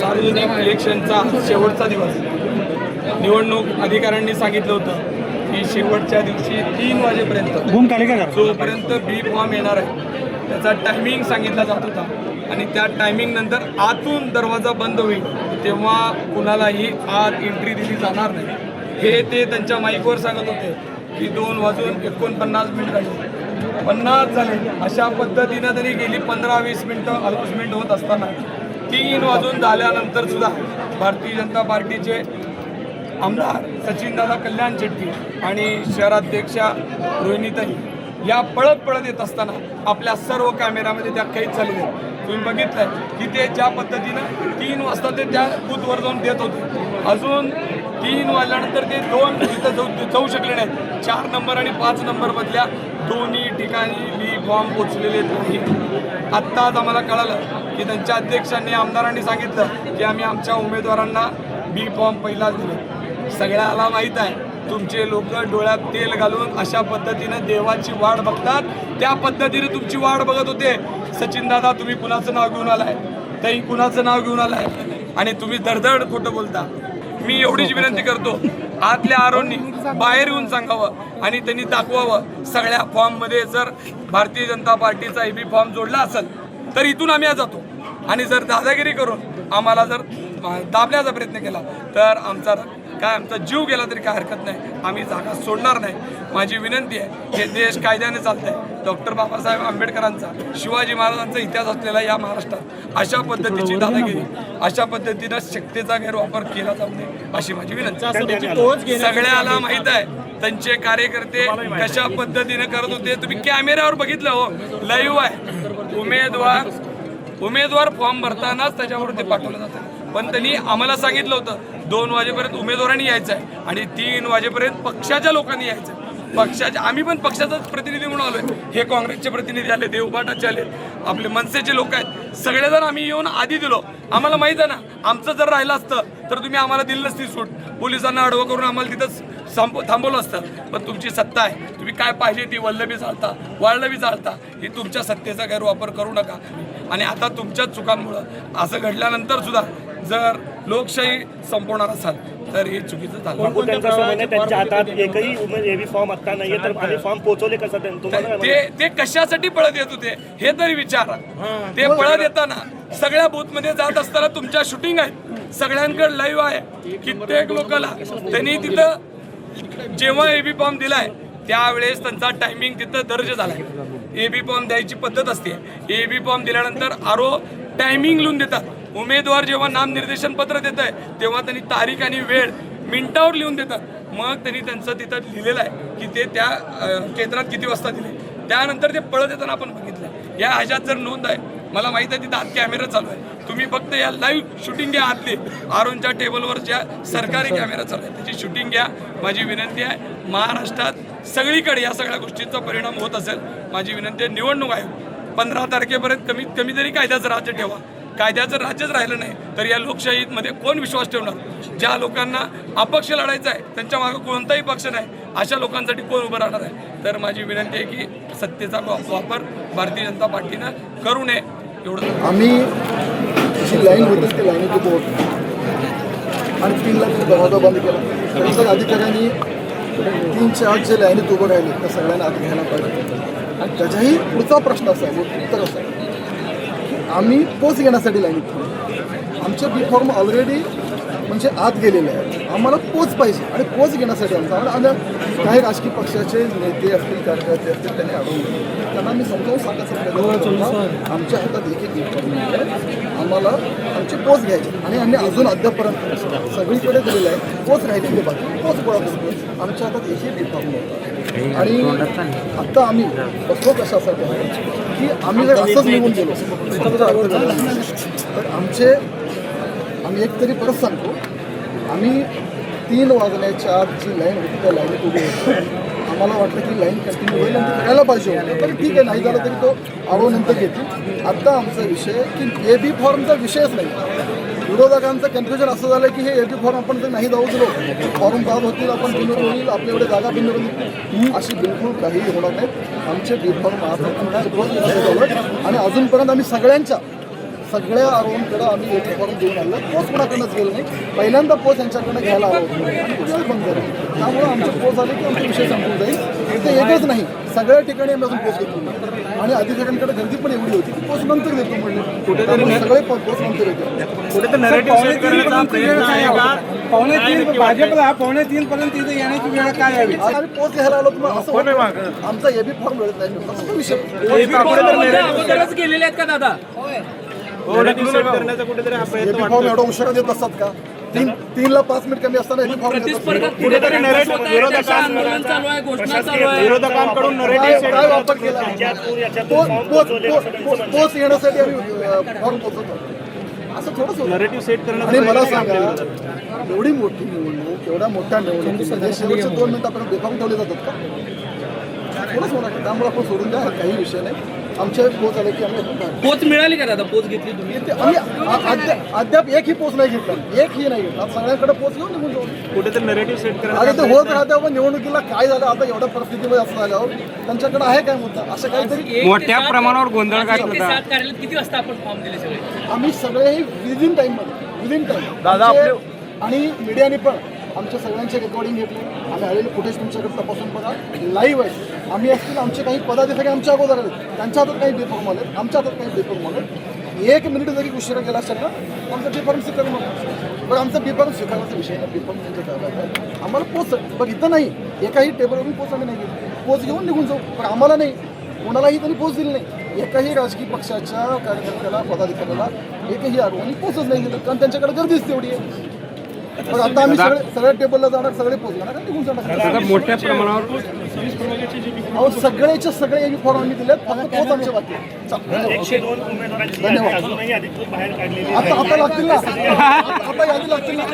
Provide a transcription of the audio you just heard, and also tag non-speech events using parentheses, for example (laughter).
सार्वजनिक इलेक्शनचा शेवटचा दिवस. निवडणूक अधिकाऱ्यांनी सांगितलं होतं की शेवटच्या दिवशी तीन वाजेपर्यंत जोपर्यंत बी फॉर्म येणार आहे त्याचा टायमिंग सांगितला जात होता. आणि त्या टायमिंग नंतर आतून दरवाजा बंद होईल तेव्हा कुणालाही आत एंट्री दिली जाणार नाही. हे ते त्यांच्या माईकवर सांगत होते की दोन वाजून एकोणपन्नास मिनिट झाले. पन्नास झाले. अशा पद्धतीनं तरी गेली पंधरा वीस मिनटं अल्पसमेंट होत असताना. तीन वाजून झाल्यानंतर सुद्धा भारतीय जनता पार्टीचे आमदार सचिनदादा कल्याण शेट्टी आणि शहराध्यक्षा रोहिणीताई या पळत पळत येत असताना आपल्या सर्व कॅमेऱ्यामध्ये त्या कैद झालेल्या आहेत. तुम्ही बघितलंय की ते ज्या पद्धतीनं तीन वाजता ते त्या बूथवर जाऊन देत होते. अजून तीन वाजल्यानंतर ते दोन तिथं जाऊ जाऊ शकले नाहीत. चार नंबर आणि पाच नंबरमधल्या दोन्ही ठिकाणी बी फॉर्म पोचलेले नाही आत्ताच आम्हाला कळालं की त्यांच्या अध्यक्षांनी आमदारांनी सांगितलं की आम्ही आमच्या उमेदवारांना बी फॉर्म पहिलाच दिले. सगळ्याला माहीत आहे तुमचे लोक डोळ्यात तेल घालून अशा पद्धतीनं देवाची वाट बघतात. त्या पद्धतीने तुमची वाट बघत होते. सचिन दादा तुम्ही कुणाचं नाव घेऊन आलाय? ताई कुणाचं नाव घेऊन आलाय? आणि तुम्ही दरदड खोटं बोलता. मी एवढीच विनंती करतो. आतल्या आरोंनी बाहेर येऊन सांगावं आणि त्यांनी दाखवावं. सगळ्या फॉर्ममध्ये जर भारतीय जनता पार्टीचा एबी फॉर्म जोडला असेल तर इथून आम्ही जातो. आणि जर दादागिरी करून आम्हाला जर दाबण्याचा प्रयत्न केला तर आमचा काय आमचा जीव गेला तरी काय हरकत नाही. आम्ही जागा सोडणार नाही. माझी विनंती आहे हे देश कायद्याने चालतंय. डॉक्टर बाबासाहेब आंबेडकरांचा शिवाजी महाराजांचा इतिहास असलेला या महाराष्ट्रात अशा पद्धतीची दादागिरी अशा पद्धतीनं शक्तीचा गैरवापर केला जाऊ नये अशी माझी विनंती सगळ्याला माहीत आहे त्यांचे कार्यकर्ते कशा पद्धतीने करत होते तुम्ही कॅमेऱ्यावर बघितलं हो. लाईव्ह आहे. उमेदवार उमेदवार फॉर्म भरतानाच त्याच्यावर ते पाठवलं जातं. पण त्यांनी आम्हाला सांगितलं होतं दोन वाजेपर्यंत उमेदवारांनी यायचं आहे आणि तीन वाजेपर्यंत पक्षाच्या लोकांनी यायचं आहे पक्षाच्या आम्ही पण पक्षाचाच प्रतिनिधी म्हणून आलोय. हे काँग्रेसचे प्रतिनिधी आले देवबाटाचे आले आपले मनसेचे लोक आहेत. सगळेजण आम्ही येऊन आधी दिलो. आम्हाला माहीत आहे ना आमचं जर राहिलं असतं तर तुम्ही आम्हाला दिलं नसती सूट पोलिसांना अडवं करून आम्हाला तिथंच संप थांबवलं असतं. पण तुमची सत्ता आहे. तुम्ही काय पाहिजे ती वल्लभी चालता वाळलबी चालता ही तुमच्या सत्तेचा गैरवापर करू नका. आणि आता तुमच्याच चुकांमुळं असं घडल्यानंतर सुद्धा जर लोकशाही संपवणार असाल तर हे चुकीचं झालं. त्यांच्या हातात एकही फॉर्म आता नाहीये तर आम्ही फॉर्म पोहोचवले कसं त्यांना? तुम्हाला काय ते ते कशासाठी पळत येत होते हे तरी विचारा. ते पळत येताना सगळ्या बूथमध्ये जात असताना तुमच्या शूटिंग आहेत. सगळ्यांकडे लाईव्ह आहे. कित्येक लोकांना त्यांनी तिथं जेव्हा एबी फॉर्म दिलाय त्यावेळेस त्यांचा टायमिंग तिथं दर्ज झालाय. एबी फॉर्म द्यायची पद्धत असते. एबी फॉर्म दिल्यानंतर आरो टायमिंग लिहून देतात. उमेदवार जेव्हा नामनिर्देशन पत्र देत आहे तेव्हा त्यांनी तारीख आणि वेळ मिनिटावर लिहून देतात. मग त्यांनी त्यांचं तिथं लिहिलेलं आहे की ते त्या केंद्रात किती वाजता दिले. त्यानंतर ते पळत येताना आपण बघितलं या ह्याच्यात जर नोंद आहे मला माहीत आहे तिथं आत कॅमेरा चालू आहे. तुम्ही फक्त या लाईव्ह शूटिंग घ्या आतली. आरोनच्या टेबलवर ज्या सरकारी कॅमेरा चालू आहे. त्याची शूटिंग घ्या. माझी विनंती आहे महाराष्ट्रात सगळीकडे या सगळ्या गोष्टींचा परिणाम होत असेल माझी विनंती आहे निवडणूक आयोग पंधरा तारखेपर्यंत कमीत कमी तरी कायद्याचं राज्य ठेवा. कायद्याचं राज्यच राहिलं नाही तर या लोकशाहीमध्ये कोण विश्वास ठेवणार? ज्या लोकांना अपक्ष लढायचं आहे त्यांच्या मागे कोणताही पक्ष नाही अशा लोकांसाठी कोण उभं राहणार आहे? तर माझी विनंती आहे की सत्तेचा वापर भारतीय जनता पार्टीनं करू नये. आम्ही जी लाईन होती त्या लाईनीत उभं आणि तीनला तिथे दरवाजा बंद केला. त्यानंतर अधिकाऱ्यांनी तीनच्या आठ जे लाईनीत उभं राहिले त्या सगळ्यांना आत घ्यायला पाहिजे आणि त्याच्याही पुढचा प्रश्न असा आहे उत्तर असं आहे आम्ही पोच घेण्यासाठी लाईनीत थांबलो. आमचे बी फॉर्म ऑलरेडी म्हणजे आत गेलेले आहेत. आम्हाला पोच पाहिजे. आणि पोच घेण्यासाठी आमचा आम्हाला काही राजकीय पक्षाचे नेते असतील कार्यकर्ते असतील त्यांनी अडवून त्यांना मी समजावून सांगायचा प्रयत्न करत. होता. आमच्या हातात एक एक आहे. आम्हाला आमची पोच घ्यायची आणि आम्ही अजून अद्यापर्यंत सगळीकडे दिलेलं आहे. पोच राहिलेली बाकी. पोच गोळा करतो आमच्या हातात एकही बी फॉर्म नव्हता आणि आता आम्ही बसलो कशासाठी? की आम्ही जर असंच निघून गेलो तर आमचे आम्ही एक तरी परत सांगतो. आम्ही तीन वाजण्याच्या आत जी लाईन होती त्या लाईनीत उभी आम्हाला वाटलं की लाईन कंटिन्यू होईल आणि करायला पाहिजे होतं. तर ठीक आहे नाही झालं तरी तो आरो नंतर घेतील. आत्ता आमचा विषय की ए बी फॉर्मचा विषयच नाही. विरोधकांचं कन्फ्युजन असं झालं की हे एबी फॉर्म आपण जर नाही जाऊ दिलो फॉर्म बाद होतील आपण बिनर होईल आपल्या एवढे जागा बिनर होईल अशी बिलकुल काही होणार नाही. आमचे बी फॉर्म आणि अजूनपर्यंत आम्ही सगळ्यांच्या सगळ्या आरोग्यांकडे आम्ही एक फॉर्म देऊन आणलं. पोच कोणाकडनंच गेलं नाही. पहिल्यांदा पोच यांच्याकडनं घ्यायला हवं होतं. आणि बंद झाला. त्यामुळे आमचे पोच आले की आमचा विषय संपून जाईल. ते एकच नाही. सगळ्या ठिकाणी आम्ही अजून पोच घेतली नाही. आणि अधिकाऱ्यांकडे गर्दी पण एवढी होती की पोच नंतर देतो म्हणले. सगळे पोच नंतर येतो पावणे तीन भाजपला पावणे तीन पर्यंत इथे येण्याची वेळ काय यावी आम्ही पोच घ्यायला आलो तुम्हाला असं होतं. आमचा एबी फॉर्म मिळत नाही. विषय गेलेले आहेत का दादा? एबी फॉर्म एवढा उशिरा देत असतात का? तीन तीनला पाच मिनिट कमी असताना एबी फॉर्म देत असतात. प्रतिस्पर्धा कुठेतरी त्याचं आंदोलन चालू आहे घोषणा चालू आहे. काय काय वापर केला याच्यातून याच्यातून पोच फॉर्म पोच पोचवले पोच- कसं त्यांचं पोच- म्हणणं पोच येण्यासाठी आम्ही फॉर्म पोचवतो. असं थोडंच होतं. आणि मला सांगा एवढी मोठी निवडणूक एवढ्या मोठ्या निवडणुकीमध्ये शेवटचे दोन मिनिटं आपण बेफाम ठेवले जातात का? थोडंच होणार. त्यामुळे आपण सोडून द्या काही विषय नाही. आमच्या पोच आले की आम्ही. पोच मिळाली का दादा? पोच घेतली तुम्ही? आम्ही अद्याप अद्याप एकही पोच नाही घेतला. एकही नाही घेतला. सगळ्यांकडे पोच घेऊन निघून जाऊ. कुठेतरी नरेटिव्ह सेट अरे ते होत राहते आपण निवडणुकीला काय झालं आता एवढ्या परिस्थितीमध्ये असं झाल्यावर त्यांच्याकडे आहे काय मुद्दा? असं काहीतरी मोठ्या प्रमाणावर गोंधळ काय किती वाजता आपण फॉर्म दिले सगळे? आम्ही सगळेही विदिन टाईममध्ये विदिन टाईम दादा, आणि मीडियाने पण. आमच्या सगळ्यांचे रेकॉर्डिंग घेतली. आम्ही आलेले फुटेज तुमच्याकडे तपासून बघा. लाईव्ह आहे. आम्ही असतील आमचे काही पदाधिकारी आमच्या अगोदर आले त्यांच्या हातात काही बेफॉर्म आले आमच्या हातात काही बेफॉर्म आले एक मिनिट जरी उशिरा गेला असेल ना आमचं बेफॉर्म स्वीकार बरं आमचा बेफॉर्म स्वीकारण्याचा विषय नाही. बेफॉर्म म्हणजे त्यांच्या आम्हाला पोच बघ इथं नाही. एकाही टेबलवरून पोच आम्ही नाही घेतली. पोच घेऊन निघून जाऊ. पण आम्हाला नाही. कोणालाही त्यांनी पोच दिली नाही. एकाही राजकीय पक्षाच्या कार्यकर्त्याला पदाधिकाऱ्याला एकही आरोग्याने पोचच नाही गेलं कारण त्यांच्याकडे गर्दीच तेवढी आहे. पण आता आम्ही सगळे सगळ्या टेबलला जाणार सगळे घेणार आणि निघून जाणार. मोठ्या प्रमाणावर अहो सगळेच्या सगळे एबी फॉर्म आम्ही दिलेत फक्त पोच आमच्या बाकी आहे. चा- एकशे दोन उमेदवारांची यादी अजूनही अधिकृत बाहेर काढलेली आता आता लागतील ना. (laughs) आता यादी लागतील ना.